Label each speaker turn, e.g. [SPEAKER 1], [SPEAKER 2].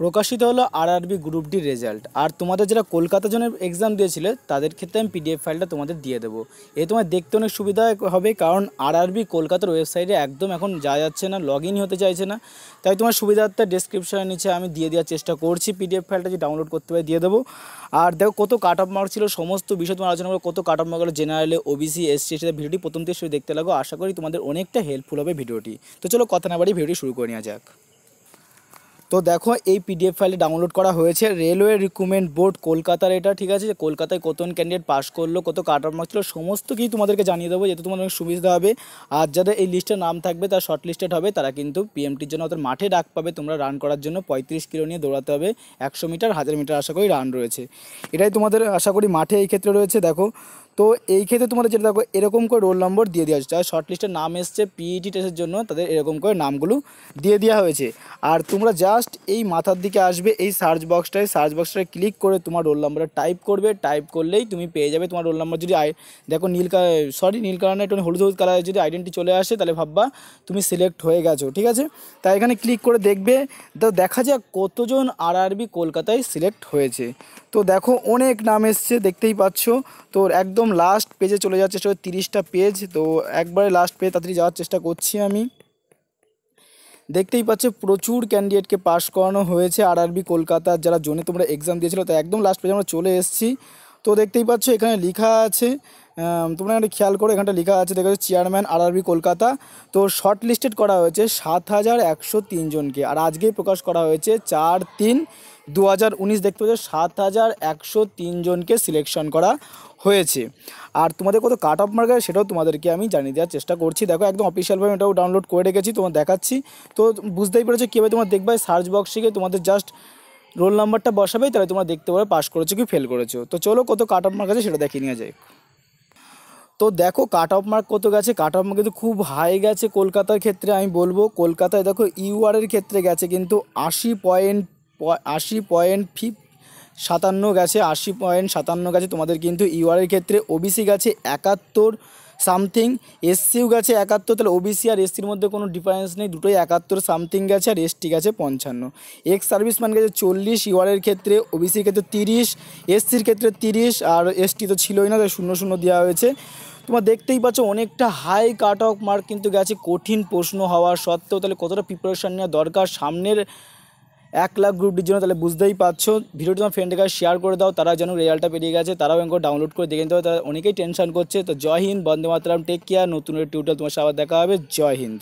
[SPEAKER 1] প্রকাশিত হলো RRB group D result আর তোমাদের যারা কলকাতা জন্য এক্সাম দিয়েছিলে, তাদের ক্ষেত্রে আমি পিডিএফ ফাইলটা তোমাদের দিয়ে দেবো। এ তোমার দেখতে অনেক সুবিধা হবে, কারণ আরআরবি কলকাতার ওয়েবসাইটে একদম এখন যাওয়া যাচ্ছে না লগ হতে চাইছে না। তাই তোমার সুবিধার্থে ডেসক্রিপশনের নিচে আমি দিয়ে দেওয়ার চেষ্টা করছি। পিডিএফ ফাইলটা যে ডাউনলোড করতে পারি, দিয়ে দেবো। আর দেখো কত কাট অফ মার্ক ছিল, সমস্ত বিষয় তোমার আলোচনা করব, কত কাট অফ মার্ক হলো জেনারেলে ওবিসি এসসি সেটা ভিডিওটি প্রথম থেকে দেখতে লাগো। আশা করি তোমাদের অনেকটা হেল্পফুল হবে ভিডিওটি। তো চলো কথা না বাড়ি ভিডিওটি শুরু করে নেওয়া যাক। তো দেখো, এই পিডিএফ ফাইলে ডাউনলোড করা হয়েছে। রেলওয়ে রিক্রুটমেন্ট বোর্ড কলকাতার এটা, ঠিক আছে? যে কলকাতায় কতজন ক্যান্ডিডেট পাস করল, কত কাট অফ মার্ক ছিল, সমস্ত কিছু তোমাদেরকে জানিয়ে দেবো যাতে তোমাদের সুবিধা হবে। আর যাদের এই লিস্টে নাম থাকবে, তার শর্ট লিস্টেড হবে, তারা কিন্তু পিএমটির জন্য ওদের মাঠে ডাক পাবে। তোমরা রান করার জন্য পঁয়ত্রিশ কিলো নিয়ে দৌড়াতে হবে, একশো মিটার হাজার মিটার আশা করি রান রয়েছে। এটাই তোমাদের আশা করি মাঠে এই ক্ষেত্রে রয়েছে। দেখো তো এই ক্ষেত্রে তোমাদের যেটা দেখো, এরকম করে রোল নম্বর দিয়ে দেওয়া হয়েছে। শর্ট লিস্টের নাম এসছে পিইটি টেস্টের জন্য, তাদের এরকম করে নামগুলো দিয়ে দেওয়া হয়েছে। আর তোমরা জাস্ট এই মাথার দিকে আসবে, এই সার্চ বক্সটায় সার্চ বক্সটায় ক্লিক করে তোমার রোল নম্বরটা টাইপ করবে। টাইপ করলেই তুমি পেয়ে যাবে তোমার রোল নম্বর যদি আই দেখো নীল কালার সরি নীল কালার একটু হলুদ হলুদ কালারের যদি আইডেন্টি চলে আসে, তাহলে ভাববা তুমি সিলেক্ট হয়ে গেছো, ঠিক আছে? তাই এখানে ক্লিক করে দেখবে, তো দেখা যাক কতজন আরআরবি কলকাতায় সিলেক্ট হয়েছে। তো দেখো অনেক নাম এসছে, দেখতেই পাচ্ছ। তো একদম লাস্ট পেজে চলে যাচ্ছে সেটা তিরিশটা পেজ তো একবারে লাস্ট পেজ তাড়াতাড়ি যাওয়ার চেষ্টা করছি আমি। দেখতেই পাচ্ছ, প্রচুর ক্যান্ডিডেটকে পাস করানো হয়েছে আরআরবি কলকাতার, যারা জোনে তোমরা এক্সাম দিয়েছিলো তো একদম লাস্ট পেজে আমরা চলে এসেছি। তো দেখতেই পাচ্ছ, এখানে লেখা আছে তোমরা এখানে খেয়াল করো, এখানটা লেখা আছে দেখা যাচ্ছে চেয়ারম্যান আরআরবি কলকাতা। তো শর্ট লিস্টেড করা হয়েছে সাত হাজার একশো তিনজনকে আর আজকেই প্রকাশ করা হয়েছে চার তিন। দু হাজার উনিশ দেখতে পাচ্ছ সাত হাজার একশো তিনজনকে সিলেকশন করা হয়েছে। আর তোমাদের কত কাট অফ মার্ক সেটাও তোমাদেরকে আমি জানিয়ে দেওয়ার চেষ্টা করছি। দেখো, একদম অফিসিয়ালভাবে এটাও ডাউনলোড করে রেখেছি, তোমার দেখাচ্ছি। তো বুঝতেই পেরেছ কীভাবে তোমার দেখবে সার্চ বক্স থেকে তোমাদের জাস্ট রোল নাম্বারটা বসাবেই তাহলে তোমরা দেখতে পাবে পাস করেছ কি ফেল করেছ। তো চলো, কত কাট অফ মার্ক আছে সেটা দেখিয়ে নিয়ে যায় তো দেখো কাট অফ মার্ক কত গেছে? কাট অফ মার্ক কিন্তু খুব হাই গেছে কলকাতার ক্ষেত্রে, আমি বলব। কলকাতায় দেখো ইউআরের ক্ষেত্রে গেছে কিন্তু আশি পয়েন্ট আশি পয়েন্ট ফিফ সাতান্ন গেছে, আশি পয়েন্ট সাতান্ন গেছে। তোমাদের কিন্তু ইউআরের ক্ষেত্রে ওবিসি গেছে একাত্তর সামথিং এসসিও গেছে একাত্তর। তাহলে ওবিসি আর এসসির মধ্যে কোনো ডিফারেন্স নেই। দুটোই একাত্তর সামথিং গেছে আর এসটি গেছে পঞ্চান্ন। এক্স সার্ভিসম্যান গেছে চল্লিশ ইউআরের ক্ষেত্রে ওবিসির ক্ষেত্রে তিরিশ এসসির ক্ষেত্রে তিরিশ, আর এসটি তো ছিলই না, তাই শূন্য শূন্য দেওয়া হয়েছে। তোমরা দেখতেই পাচ্ছ অনেকটা হাই কাট অফ মার্ক কিন্তু গেছে। কঠিন প্রশ্ন হওয়া সত্ত্বেও তাহলে কতটা প্রিপারেশান নেওয়া দরকার? সামনের এক লাখ গ্রুপটির জন্য তাহলে বুঝতেই পারছ। ভিডিওটি তোমার ফ্রেন্ডের কাছে শেয়ার করে দাও, তারা যেন রেজাল্টটা পেরিয়ে গেছে, তারাও এগুলো ডাউনলোড করে দেখে নিতে হবে তারা অনেকেই টেনশন করছে। তো জয় হিন্দ, বন্দে মাতরাম টেক কেয়ার নতুন টিউটার তোমার সাথে দেখা হবে। জয় হিন্দ।